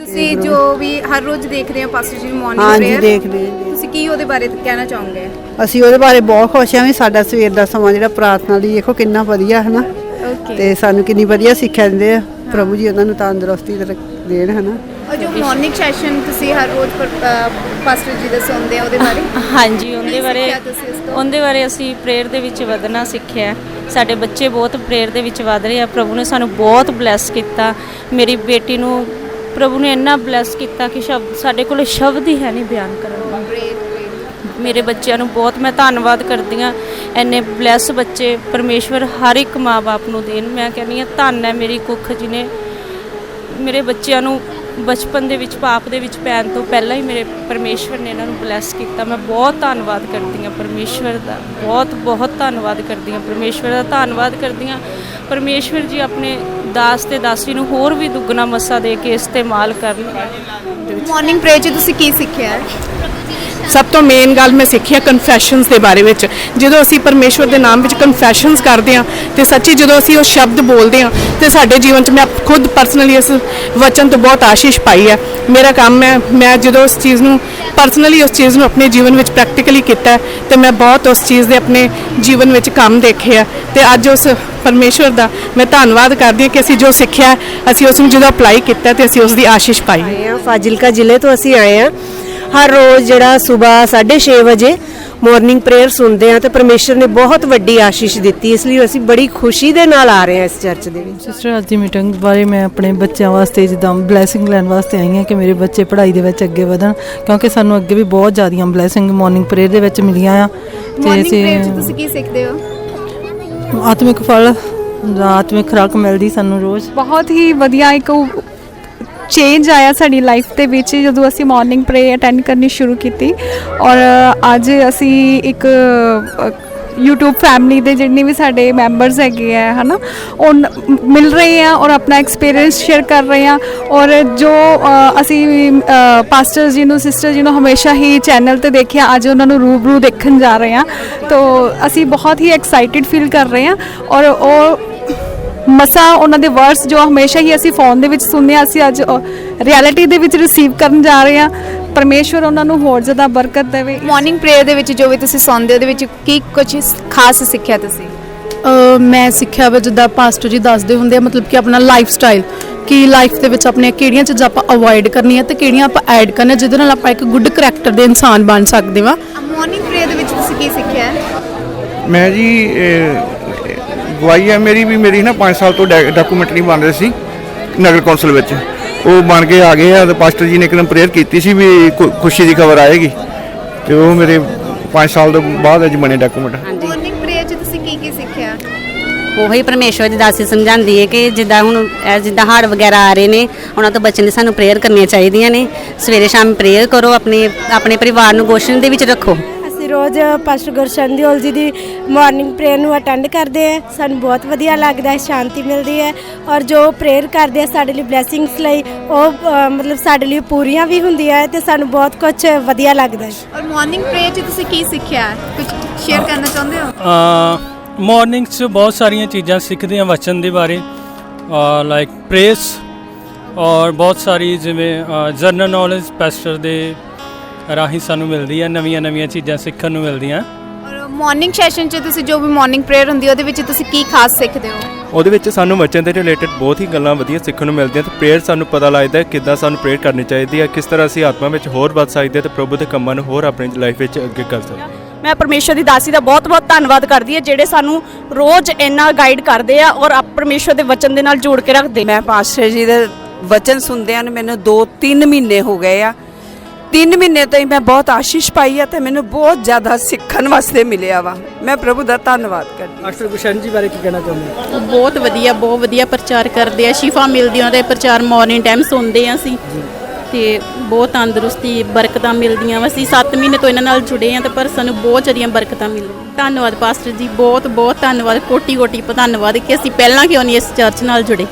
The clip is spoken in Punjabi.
ਤੁਸੀਂ ਜੋ ਵੀ ਹਰ ਰੋਜ਼ ਦੇਖਦੇ ਹੋ ਪਾਸਟਰ ਜੀ ਮਾਰਨਿੰਗ ਹਾਂਜੀ ਪ੍ਰੇਅਰ ਦੇਖਦੇ ਹਾਂ ਜੀ। ਤੁਸੀਂ ਕੀ ਉਹਦੇ ਬਾਰੇ ਕਹਿਣਾ ਚਾਹੋਗੇ? ਅਸੀਂ ਉਹਦੇ ਬਾਰੇ ਬਹੁਤ ਖੁਸ਼ ਹਾਂ ਵੀ ਸਾਡਾ ਸਵੇਰ ਦਾ ਸਮਾਂ ਜਿਹੜਾ ਪ੍ਰਾਰਥਨਾ ਲਈ ਦੇਖੋ ਕਿੰਨਾ ਵਧੀਆ ਹੈ ਨਾ ਓਕੇ ਤੇ ਸਾਨੂੰ ਕਿੰਨੀ ਵਧੀਆ ਸਿੱਖਿਆ ਦਿੰਦੇ ਆ। ਪ੍ਰਭੂ ਜੀ ਉਹਨਾਂ ਨੂੰ ਤੰਦਰੁਸਤੀ ਤੇ ਦੇਣ ਹੈ ਨਾ ਔਰ ਜੋ ਮਾਰਨਿੰਗ ਸੈਸ਼ਨ ਤੁਸੀਂ ਹਰ ਰੋਜ਼ ਪਰ- ਅਹ ਪਾਸਟਰ ਜੀ ਦਾ ਸੁਣਦੇ ਆ ਉਹਦੇ ਬਾਰੇ। ਹਾਂਜੀ ਉਹਦੇ ਬਾਰੇ ਸਿੱਖਿਆ ਤੁਸੀਂ ਉਸ ਤੋਂ? ਉਹਦੇ ਬਾਰੇ ਅਸੀਂ ਪ੍ਰੇਅਰ ਦੇ ਵਿੱਚ ਵਧਣਾ ਸਿੱਖਿਆ ਸਾਡੇ ਬੱਚੇ ਬਹੁਤ ਪ੍ਰੇਅਰ ਦੇ ਵਿੱਚ ਵਧ ਰਹੇ ਆ। ਪ੍ਰਭੂ ਨੇ ਸਾਨੂੰ ਬਹੁਤ ਬਲੈਸ ਕੀਤਾ। ਮੇਰੀ ਬੇਟੀ ਨੂੰ ਪ੍ਰਭੂ ਨੇ ਇੰਨਾ ਬਲੈਸ ਕੀਤਾ ਕਿ ਸ਼ਬਦ ਸਾਡੇ ਕੋਲ ਸ਼ਬਦ ਹੀ ਹੈ ਨਹੀਂ ਬਿਆਨ ਕਰਨ ਦਾ। ਮੇਰੇ ਬੱਚਿਆਂ ਨੂੰ ਬਹੁਤ ਮੈਂ ਧੰਨਵਾਦ ਕਰਦੀ ਹਾਂ। ਐਨੇ ਬਲੈਸ ਬੱਚੇ ਪਰਮੇਸ਼ਵਰ ਹਰ ਇੱਕ ਮਾਪੇ ਨੂੰ ਦੇਣ। ਮੈਂ ਕਹਿੰਦੀ ਹਾਂ, ਧੰਨ ਹੈ ਮੇਰੀ ਕੁੱਖ ਜਿਹਨੇ ਮੇਰੇ ਬੱਚਿਆਂ ਨੂੰ ਬਚਪਨ ਦੇ ਵਿੱਚ, ਪਾਪ ਦੇ ਵਿੱਚ ਪੈਣ ਤੋਂ ਪਹਿਲਾਂ ਹੀ ਮੇਰੇ ਪਰਮੇਸ਼ਵਰ ਨੇ ਇਹਨਾਂ ਨੂੰ ਬਲੈਸ ਕੀਤਾ। ਮੈਂ ਬਹੁਤ ਧੰਨਵਾਦ ਕਰਦੀ ਹਾਂ ਪਰਮੇਸ਼ਵਰ ਦਾ। ਬਹੁਤ ਬਹੁਤ ਧੰਨਵਾਦ ਕਰਦੀ ਹਾਂ ਪਰਮੇਸ਼ਵਰ ਦਾ। ਧੰਨਵਾਦ ਕਰਦੀ ਹਾਂ ਪਰਮੇਸ਼ਵਰ ਜੀ ਆਪਣੇ ਦਾਸ ਤੇ ਦਾਸੀ ਨੂੰ ਹੋਰ ਵੀ ਦੁੱਗਣਾ ਮੱਸਾ ਦੇ ਕੇ ਇਸਤੇਮਾਲ ਕਰਨ ਮਾਰਨਿੰਗ ਪ੍ਰੇਅਰ 'ਚ ਤੁਸੀਂ ਕੀ ਸਿੱਖਿਆ ਹੈ? ਸਭ ਤੋਂ ਮੇਨ ਗੱਲ ਮੈਂ ਸਿੱਖੀ ਆ ਕਨਫੈਸ਼ਨਸ ਦੇ ਬਾਰੇ ਵਿੱਚ। ਜਦੋਂ ਅਸੀਂ ਪਰਮੇਸ਼ਵਰ ਦੇ ਨਾਮ ਵਿੱਚ ਕਨਫੈਸ਼ਨਸ ਕਰਦੇ ਆ ਤੇ ਸੱਚੀ ਜਦੋਂ ਅਸੀਂ ਉਹ ਸ਼ਬਦ ਬੋਲਦੇ ਆ ਤੇ ਸਾਡੇ ਜੀਵਨ 'ਚ ਮੈਂ ਖੁਦ ਪਰਸਨਲੀ ਇਸ ਵਚਨ ਤੋਂ ਬਹੁਤ ਆਸ਼ੀਸ਼ ਪਾਈ ਹੈ। ਮੇਰਾ ਕੰਮ ਹੈ ਮੈਂ ਜਦੋਂ ਉਸ ਚੀਜ਼ ਨੂੰ ਪਰਸਨਲੀ ਉਸ ਚੀਜ਼ ਨੂੰ ਆਪਣੇ ਜੀਵਨ ਵਿੱਚ ਪ੍ਰੈਕਟੀਕਲੀ ਕੀਤਾ ਹੈ, ਤੇ ਮੈਂ ਬਹੁਤ ਉਸ ਚੀਜ਼ ਦੇ ਆਪਣੇ ਜੀਵਨ ਵਿੱਚ ਕੰਮ ਦੇਖੇ ਆ ਤੇ ਅੱਜ ਉਸ ਪਰਮੇਸ਼ਵਰ ਦਾ ਮੈਂ ਧੰਨਵਾਦ ਕਰਦੀ ਹਾਂ ਕਿ ਅਸੀਂ ਜੋ ਸਿੱਖਿਆ ਅਸੀਂ ਉਸ ਨੂੰ ਜਦੋਂ ਅਪਲਾਈ ਕੀਤਾ ਤੇ ਅਸੀਂ ਉਸ ਦੀ ਆਸ਼ੀਸ਼ ਪਾਈ। ਆਏ ਆ ਫਾਜ਼ਿਲਕਾ ਜ਼ਿਲ੍ਹੇ ਤੋਂ ਅਸੀਂ ਆਏ ਆ ਹਰ ਰੋਜ਼ ਜਿਹੜਾ ਸਵੇਰ 6:30 ਵਜੇ ਮਾਰਨਿੰਗ ਪ੍ਰੇਅਰ ਸੁਣਦੇ ਆ ਤੇ ਪਰਮੇਸ਼ਰ ਨੇ ਬਹੁਤ ਵੱਡੀ ਆਸ਼ੀਸ਼ ਦਿੱਤੀ ਇਸ ਲਈ ਅਸੀਂ ਬੜੀ ਖੁਸ਼ੀ ਦੇ ਨਾਲ ਆ ਰਹੇ ਹਾਂ ਇਸ ਚਰਚ ਦੇ ਵਿੱਚ। ਸਿਸਟਰ ਅੱਜ ਦੀ ਮੀਟਿੰਗ ਬਾਰੇ ਮੈਂ ਆਪਣੇ ਬੱਚਿਆਂ ਵਾਸਤੇ ਜਿੱਦਾਂ ਬਲੇਸਿੰਗ ਲੈਣ ਵਾਸਤੇ ਆਈ ਹਾਂ ਕਿ ਮੇਰੇ ਬੱਚੇ ਪੜ੍ਹਾਈ ਦੇ ਵਿੱਚ ਅੱਗੇ ਵਧਣ ਕਿਉਂਕਿ ਸਾਨੂੰ ਅੱਗੇ ਵੀ ਬਹੁਤ ਜ਼ਿਆਦੀਆਂ ਬਲੇਸਿੰਗ ਮਾਰਨਿੰਗ ਪ੍ਰੇਅਰ ਦੇ ਵਿੱਚ ਮਿਲੀਆਂ ਆ। ਮਾਰਨਿੰਗ ਪ੍ਰੇਅਰ 'ਚ ਤੁਸੀਂ ਕੀ ਸਿੱਖਦੇ ਹੋ? ਆਤਮਿਕ ਫਲ ਜਾਂ ਆਤਮਿਕ ਖੁਰਾਕ ਮਿਲਦੀ ਸਾਨੂੰ ਰੋਜ਼। ਬਹੁਤ ਹੀ ਵਧੀਆ ਇੱਕ ਚੇਂਜ ਆਇਆ ਸਾਡੀ ਲਾਈਫ ਦੇ ਵਿੱਚ, ਜਦੋਂ ਅਸੀਂ ਮਾਰਨਿੰਗ ਪ੍ਰੇ ਅਟੈਂਡ ਕਰਨੀ ਸ਼ੁਰੂ ਕੀਤੀ। ਔਰ ਅੱਜ ਅਸੀਂ ਇੱਕ YouTube ਫੈਮਿਲੀ ਦੇ ਜਿੰਨੇ ਵੀ ਸਾਡੇ ਮੈਂਬਰਸ ਹੈਗੇ ਆ, ਹਨਾ, ਉਹ ਮਿਲ ਰਹੇ ਆ ਔਰ ਆਪਣਾ ਐਕਸਪੀਰੀਅੰਸ ਸ਼ੇਅਰ ਕਰ ਰਹੇ ਆ ਔਰ ਜੋ ਅਸੀਂ ਪਾਸਟਰ ਜੀ ਨੂੰ ਸਿਸਟਰ ਜੀ ਨੂੰ ਹਮੇਸ਼ਾ ਹੀ ਚੈਨਲ ਤੇ ਦੇਖਿਆ, ਅੱਜ ਉਹਨਾਂ ਨੂੰ ਰੂਬਰੂ ਦੇਖਣ ਜਾ ਰਹੇ ਆ। ਤੋ ਅਸੀਂ ਬਹੁਤ ਹੀ ਐਕਸਾਈਟਿਡ ਫੀਲ ਕਰ ਰਹੇ ਆ ਔਰ ਉਹ ਮਸਾ ਉਹਨਾਂ ਦੇ ਵਰਡਸ ਜੋ ਹਮੇਸ਼ਾ ਹੀ ਅਸੀਂ ਫੋਨ ਦੇ ਵਿੱਚ ਸੁਣਦੇ ਹਾਂ ਅਸੀਂ ਅੱਜ ਰਿਐਲਿਟੀ ਦੇ ਵਿੱਚ ਰਿਸੀਵ ਕਰਨ ਜਾ ਰਹੇ ਹਾਂ। ਪਰਮੇਸ਼ਵਰ ਉਹਨਾਂ ਨੂੰ ਹੋਰ ਜ਼ਿਆਦਾ ਬਰਕਤ ਦੇਵੇ। ਮਾਰਨਿੰਗ ਪ੍ਰੇਅਰ ਦੇ ਵਿੱਚ ਜੋ ਵੀ ਤੁਸੀਂ ਸੁਣਦੇ ਹੋ ਉਹਦੇ ਵਿੱਚ ਕੀ ਕੁਝ ਖਾਸ ਸਿੱਖਿਆ ਤੁਸੀਂ? ਮੈਂ ਸਿੱਖਿਆ ਵਾ ਜਿੱਦਾਂ ਪਾਸਟਰ ਜੀ ਦੱਸਦੇ ਹੁੰਦੇ ਆ ਮਤਲਬ ਕਿ ਆਪਣਾ ਲਾਈਫ ਸਟਾਈਲ ਕਿ ਲਾਈਫ ਦੇ ਵਿੱਚ ਆਪਣੇ ਕਿਹੜੀਆਂ ਚੀਜ਼ਾਂ ਆਪਾਂ ਅਵੋਇਡ ਕਰਨੀਆਂ ਤੇ ਕਿਹੜੀਆਂ ਆਪਾਂ ਐਡ ਕਰਨੀਆਂ ਜਿਹਦੇ ਨਾਲ ਆਪਾਂ ਇੱਕ ਗੁੱਡ ਕਰੈਕਟਰ ਦੇ ਇਨਸਾਨ ਬਣ ਸਕਦੇ ਵਾਂ। ਮਾਰਨਿੰਗ ਪ੍ਰੇਅਰ ਦੇ ਵਿੱਚ ਤੁਸੀਂ ਕੀ ਸਿੱਖਿਆ? ਮੈਂ ਜੀ ਗਵਾਈ ਹੈ ਮੇਰੀ ਵੀ ਮੇਰੀ ਨਾ 5 ਸਾਲ ਤੋਂ ਡਾਕੂਮੈਂਟਰੀ ਬਣ ਰਹੀ ਸੀ ਨਗਰ ਕੌਂਸਲ ਵਿੱਚ। ਉਹ ਬਣ ਕੇ ਆ ਗਏ ਆ ਤੇ ਪਾਸਟਰ ਜੀ ਨੇ ਇੱਕਦਮ ਪ੍ਰੇਅਰ ਕੀਤੀ ਸੀ ਵੀ ਖੁਸ਼ੀ ਦੀ ਖਬਰ ਆਏਗੀ ਤੇ ਉਹ ਮੇਰੇ 5 ਸਾਲ ਤੋਂ ਬਾਅਦ ਅੱਜ ਬਣੇ ਡਾਕੂਮੈਂਟ ਮਾਰਨਿੰਗ ਪ੍ਰੇਅਰ 'ਚ ਤੁਸੀਂ ਕੀ ਕੀ ਸਿੱਖਿਆ? ਉਹੀ ਪਰਮੇਸ਼ਵਰ ਦੀ ਦਾਸੀ ਸਮਝਾਉਂਦੀ ਹੈ ਕਿ ਜਿੱਦਾਂ ਹੁਣ ਇਹ ਜਿੱਦਾਂ ਵਗੈਰਾ ਆ ਰਹੇ ਨੇ ਉਹਨਾਂ ਤੋਂ ਬਚਣ ਲਈ ਸਾਨੂੰ ਪ੍ਰੇਅਰ ਕਰਨੀਆਂ ਚਾਹੀਦੀਆਂ ਨੇ। ਸਵੇਰੇ ਸ਼ਾਮ ਪ੍ਰੇਅਰ ਕਰੋ ਆਪਣੇ ਆਪਣੇ ਪਰਿਵਾਰ ਨੂੰ ਗੋਸ਼ਨ ਦੇ ਵਿੱਚ ਰੱਖੋ। ਰੋਜ਼ ਪਾਸਟਰ ਗੁਰਸ਼ਨ ਦਿਓਲ ਜੀ ਦੀ ਮਾਰਨਿੰਗ ਪ੍ਰੇਅਰ ਨੂੰ ਅਟੈਂਡ ਕਰਦੇ ਹਾਂ ਸਾਨੂੰ ਬਹੁਤ ਵਧੀਆ ਲੱਗਦਾ ਹੈ ਸ਼ਾਂਤੀ ਮਿਲਦੀ ਹੈ ਔਰ ਜੋ ਪ੍ਰੇਅਰ ਕਰਦੇ ਆ ਸਾਡੇ ਲਈ ਬਲੇਸਿੰਗਸ ਲਈ ਉਹ ਅ, ਮਤਲਬ ਸਾਡੇ ਲਈ ਪੂਰੀਆਂ ਵੀ ਹੁੰਦੀਆਂ ਹੈ ਤੇ ਸਾਨੂੰ ਬਹੁਤ ਕੁਝ ਵਧੀਆ ਲੱਗਦਾ ਹੈ। ਔਰ ਮਾਰਨਿੰਗ ਪ੍ਰੇਅਰ 'ਚ ਤੁਸੀਂ ਕੀ ਸਿੱਖਿਆ? ਕੁਝ ਸ਼ੇਅਰ ਕਰਨਾ ਚਾਹੁੰਦੇ ਹੋ? ਮਾਰਨਿੰਗ 'ਚ ਬਹੁਤ ਸਾਰੀਆਂ ਚੀਜ਼ਾਂ ਸਿੱਖਦੇ ਹਾਂ ਵਚਨ ਦੇ ਬਾਰੇ। ਲਾਈਕ ਪ੍ਰੇਸ ਔਰ ਬਹੁਤ ਸਾਰੀ ਜਿਵੇਂ ਜਰਨਲ ਨੌਲੇਜ ਪੈਸਟਰ ਦੇ ਰਾਹੀਂ ਸਾਨੂੰ ਮਿਲਦੀ ਹੈ ਨਵੀਆਂ ਨਵੀਆਂ ਚੀਜ਼ਾਂ ਸਿੱਖਣ ਨੂੰ ਮਿਲਦੀਆਂ। ਔਰ ਮਾਰਨਿੰਗ ਸੈਸ਼ਨ 'ਚ ਤੁਸੀਂ ਜੋ ਵੀ ਮਾਰਨਿੰਗ ਪ੍ਰੇਅਰ ਹੁੰਦੀ ਹੈ ਉਹਦੇ ਵਿੱਚ ਤੁਸੀਂ ਕੀ ਖਾਸ ਸਿੱਖਦੇ ਹੋ? ਉਹਦੇ ਵਿੱਚ ਸਾਨੂੰ ਵਚਨ ਦੇ ਰਿਲੇਟਡ ਬਹੁਤ ਹੀ ਗੱਲਾਂ ਵਧੀਆ ਸਿੱਖਣ ਨੂੰ ਮਿਲਦੀਆਂ ਤੇ ਪ੍ਰੇਅਰ ਸਾਨੂੰ ਪਤਾ ਲੱਗਦਾ ਹੈ ਕਿੱਦਾਂ ਸਾਨੂੰ ਪ੍ਰੇਅਰ ਕਰਨੀ ਚਾਹੀਦੀ ਹੈ ਕਿਸ ਤਰ੍ਹਾਂ ਅਸੀਂ ਆਤਮਾ ਵਿੱਚ ਹੋਰ ਵੱਧ ਸਕਦੇ ਹਾਂ ਤੇ ਪ੍ਰਭੂ ਦੇ ਕੰਮਾਂ ਨੂੰ ਹੋਰ ਆਪਣੀ ਲਾਈਫ ਵਿੱਚ ਅੱਗੇ ਕਰ ਸਕਦੇ ਹਾਂ। ਮੈਂ ਪਰਮੇਸ਼ਵਰ ਦੀ ਦਾਸੀ ਦਾ ਬਹੁਤ-ਬਹੁਤ ਧੰਨਵਾਦ ਕਰਦੀ ਹਾਂ ਜਿਹੜੇ ਸਾਨੂੰ ਰੋਜ਼ ਇੰਨਾ ਗਾਈਡ ਕਰਦੇ ਆ ਔਰ ਆਪ- ਪਰਮੇਸ਼ਵਰ ਦੇ ਵਚਨ ਦੇ ਨਾਲ ਜੋੜ ਕੇ ਰੱਖਦੇ ਮੈਂ ਪਾਸਟਰ ਜੀ ਦੇ ਵਚਨ ਸੁਣਦਿਆਂ ਨੂੰ ਮੈਨੂੰ 2-3 ਮਹੀਨੇ ਹੋ ਗਏ ਆ। 3 ਮਹੀਨੇ ਤੋਂ ਹੀ ਮੈਂ ਬਹੁਤ ਆਸ਼ੀਸ਼ ਪਾਈ ਆ ਤੇ ਮੈਨੂੰ ਬਹੁਤ ਜ਼ਿਆਦਾ ਸਿੱਖਣ ਵਾਸਤੇ ਮਿਲਿਆ ਵਾ। ਮੈਂ ਪ੍ਰਭੂ ਦਾ ਧੰਨਵਾਦ ਕਰਦੀ ਪਾਸਟਰ ਗੁਸ਼ਨ ਜੀ ਬਾਰੇ ਕੀ ਕਹਿਣਾ ਚਾਹੁੰਦੇ ਉਹ ਬਹੁਤ ਵਧੀਆ ਬਹੁਤ ਵਧੀਆ ਪ੍ਰਚਾਰ ਕਰਦੇ ਆ। ਸ਼ਿਫਾ ਮਿਲਦੀ ਉਹਨਾਂ ਦੇ ਪ੍ਰਚਾਰ ਮਾਰਨਿੰਗ ਟਾਈਮ ਸੁਣਦੇ ਆ ਅਸੀਂ। ਤੇ ਬਹੁਤ ਤੰਦਰੁਸਤੀ ਬਰਕਤਾਂ ਮਿਲਦੀਆਂ ਵਾ। ਅਸੀਂ 7 ਮਹੀਨੇ ਤੋਂ ਇਹਨਾਂ ਨਾਲ ਜੁੜੇ ਆ ਤੇ ਪਰ ਸਾਨੂੰ ਬਹੁਤ ਜ਼ਿਆਦੀਆਂ ਬਰਕਤਾਂ ਮਿਲਦੀਆਂ। ਧੰਨਵਾਦ ਪਾਸਟਰ ਜੀ ਬਹੁਤ ਬਹੁਤ ਧੰਨਵਾਦ ਕੋਟੀ ਕੋਟੀ ਧੰਨਵਾਦ ਕਿ ਅਸੀਂ ਪਹਿਲਾਂ ਕਿਉਂ ਨਹੀਂ ਇਸ ਚਰਚ ਨਾਲ ਜੁੜੇ?